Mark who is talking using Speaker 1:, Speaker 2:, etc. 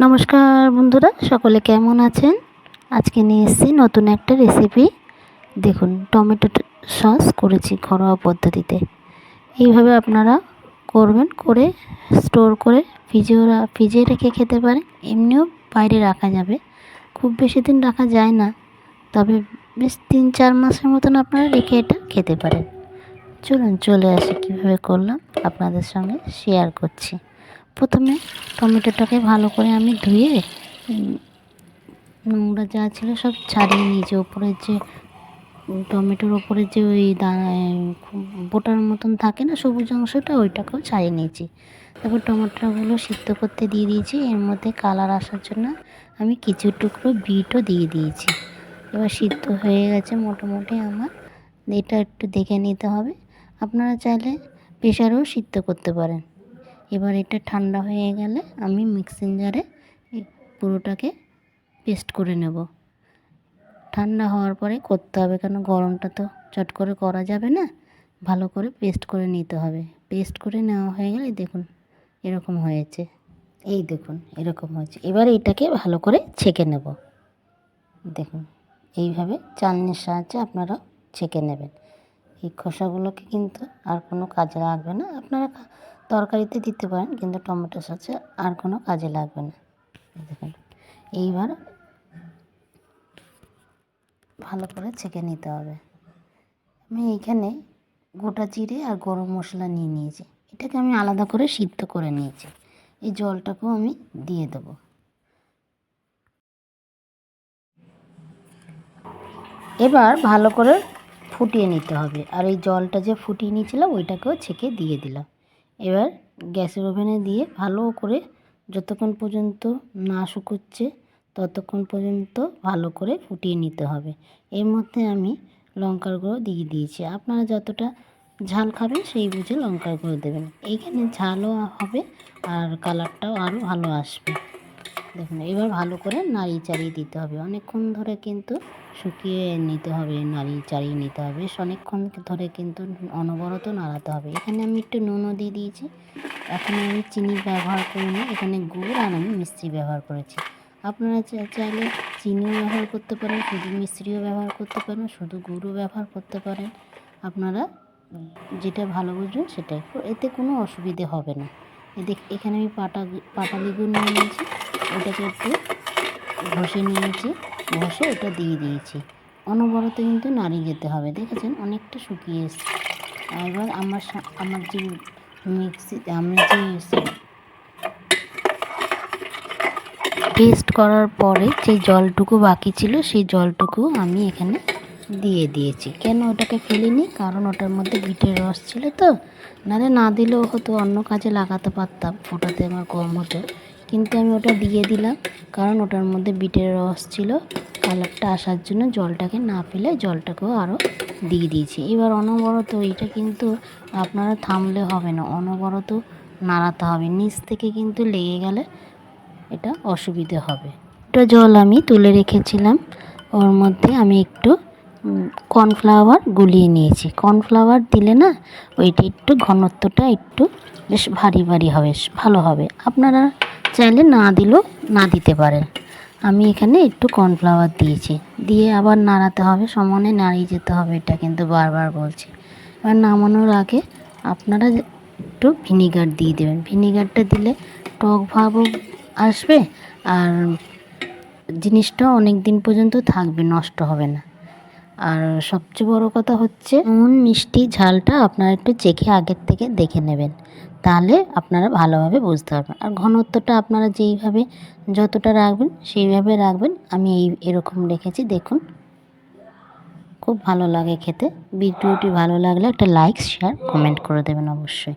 Speaker 1: নমস্কার বন্ধুরা, সকলে কেমন আছেন? আজকে নিয়ে এসেছি নতুন একটা রেসিপি দেখুন, টমেটো সস করেছি ঘরোয়া পদ্ধতিতে। এইভাবে আপনারা করবেন, করে স্টোর করে ফ্রিজেও রা- ফ্রিজে রেখে খেতে পারেন। এমনিও বাইরে রাখা যাবে। খুব বেশি দিন রাখা যায় না। তবে বেশ তিন চার মাসের মতন আপনারা রেখে এটা খেতে পারেন। চলুন, চলে আসি কীভাবে করলাম। আপনাদের সঙ্গে শেয়ার করছি। প্রথমে টমেটোটাকে ভালো করে আমি ধুয়ে নোংরা যা ছিল সব ছাড়িয়ে নিয়েছি। ওপরের যে, টমেটোর ওপরে যে ওই বোটার মতন থাকে না সবুজ অংশটা, ওইটাকেও ছাড়িয়ে নিয়েছি। তারপর টমেটোগুলো সিদ্ধ করতে দিয়ে দিয়েছি। এর মধ্যে কালার আসার জন্য আমি কিছু টুকরো বিটও দিয়ে দিয়েছি। এবার সিদ্ধ হয়ে গেছে মোটামুটি আমার। এটা একটু দেখে নিতে হবে। আপনারা চাইলে প্রেশারেও সিদ্ধ করতে পারেন। এবার এটা ঠান্ডা হয়ে গেলে আমি মিক্সিং জারে পুরোটাকে পেস্ট করে নেব। ঠান্ডা হওয়ার পরে করতে হবে কেন? গরমটা তো চট করে করা যাবে না। ভালো করে পেস্ট করে নিতে হবে। পেস্ট করে নেওয়া হয়ে গেলে দেখুন এরকম হয়েছে। এই দেখুন এরকম হয়েছে। এবার এটাকে ভালো করে ছেঁকে নেব। দেখুন এইভাবে চালনির সাহায্যে আপনারা ছেঁকে নেবেন। এই খোসাগুলোকে কিন্তু আর কোনো কাজে লাগবে না। আপনারা তরকারিতে দিতে পারেন, কিন্তু টমেটো সসে আর কোনো কাজে লাগবে না। এইবার ভালো করে ছেঁকে নিতে হবে। আমি এইখানে গোটা জিরে আর গরম মশলা নিয়ে নিয়েছি। এটাকে আমি আলাদা করে সিদ্ধ করে নিয়েছি। এই জলটাকেও আমি দিয়ে দেবো। এবার ভালো করে ফুটিয়ে নিতে হবে। আর এই জলটা যে ফুটিয়ে নিয়েছিলাম, ওইটাকেও ছেঁকে দিয়ে দিলাম। এবার গ্যাসের ওভেনে দিয়ে ভালো করে যতক্ষণ পর্যন্ত না শুকোচ্ছে ততক্ষণ পর্যন্ত ভালো করে ফুটিয়ে নিতে হবে। এর মধ্যে আমি লঙ্কার গুঁড়ো দিয়ে দিয়েছি। আপনারা যতটা ঝাল খাবেন সেই বুঝে লঙ্কার গুঁড়ো দেবেন। এইখানে ঝালও হবে আর কালারটাও আরও ভালো আসবে। দেখুন এবার ভালো করে নাড়িয়ে চাড়িয়ে দিতে হবে। অনেকক্ষণ ধরে কিন্তু শুকিয়ে নিতে হবে নাড়িয়ে চাড়িয়ে নিতে হবে। অনেকক্ষণ ধরে কিন্তু অনবরত নাড়াতে হবে। এখানে আমি একটু নুনও দিয়ে দিয়েছি। এখন আমি চিনি ব্যবহার করিনি এখানে গুড় আর আমি মিষ্টি ব্যবহার করেছি। আপনারা চাইলে চিনিও ব্যবহার করতে পারেন, শুধু মিষ্টিও ব্যবহার করতে পারেন, শুধু গুড়ও ব্যবহার করতে পারেন। আপনারা যেটা ভালো বুঝবেন সেটাই এতে কোনো অসুবিধে হবে না। এদিক এখানে আমি পাটা পাটালি গুড় নিয়ে নিয়েছি, ওটাকে একটু ঘষে নিয়েছি, ঘষে ওটা দিয়ে দিয়েছি। অনবরত কিন্তু নাড়িয়ে যেতে হবে, দেখেছেন? অনেকটা শুকিয়ে এসছে। এবার আমার আমার যে মিক্সি, আমি যে পেস্ট করার পরে যে জলটুকু বাকি ছিল, সেই জলটুকু আমি এখানে দিয়ে দিয়েছি। কেন ওটাকে ফেলিনি? কারণ ওটার মধ্যে বিটের রস ছিল তো। নাহলে না দিলেও হতো, অন্য কাজে লাগাতে পারতাম, ফোটাতে আমার কম হতো। কিন্তু আমি ওটা দিয়ে দিলাম, কারণ ওটার মধ্যে বিটের রস ছিল। কালারটা আসার জন্য জলটাকে না ফেলে জলটাকেও আরও দিয়ে দিয়েছি। এবার অনবরত এটা কিন্তু আপনারা থামলে হবে না। অনবরত নাড়াতে হবে। নিচ থেকে কিন্তু লেগে গেলে এটা অসুবিধে হবে। একটা জল আমি তুলে রেখেছিলাম। ওর মধ্যে আমি একটু কর্নফ্লাওয়ার গুলিয়ে নিয়েছি। কর্নফ্লাওয়ার দিলে না, ওইটা একটু ঘনত্বটা একটু বেশ ভারী ভারী হবে ভালো হবে। আপনারা চাইলে না দিলেও না দিতে পারেন। আমি এখানে একটু কর্নফ্লাওয়ার দিয়েছি। দিয়ে আবার নাড়াতে হবে সমানে নাড়িয়ে যেতে হবে, এটা কিন্তু বারবার বলছি। এবার নামানোর আগে আপনারা একটু ভিনিগার দিয়ে দেবেন। ভিনিগারটা দিলে টক ভাবও আসবে, আর জিনিসটা অনেক দিন পর্যন্ত থাকবে, নষ্ট হবে না। আর সবচেয়ে বড় কথা হচ্ছে, নুন, মিষ্টি, ঝালটা আপনারা একটু চেখে আগের থেকে দেখে নেবেন। তাহলে আপনারা ভালোভাবে বুঝতে পারবেন। আর ঘনত্বটা আপনারা যেইভাবে যতটা রাখবেন, সেইভাবে রাখবেন। আমি এই, এরকম রেখেছি, দেখুন। খুব ভালো লাগে খেতে। ভিডিওটি ভালো লাগলে একটা লাইক শেয়ার কমেন্ট করে দেবেন অবশ্যই।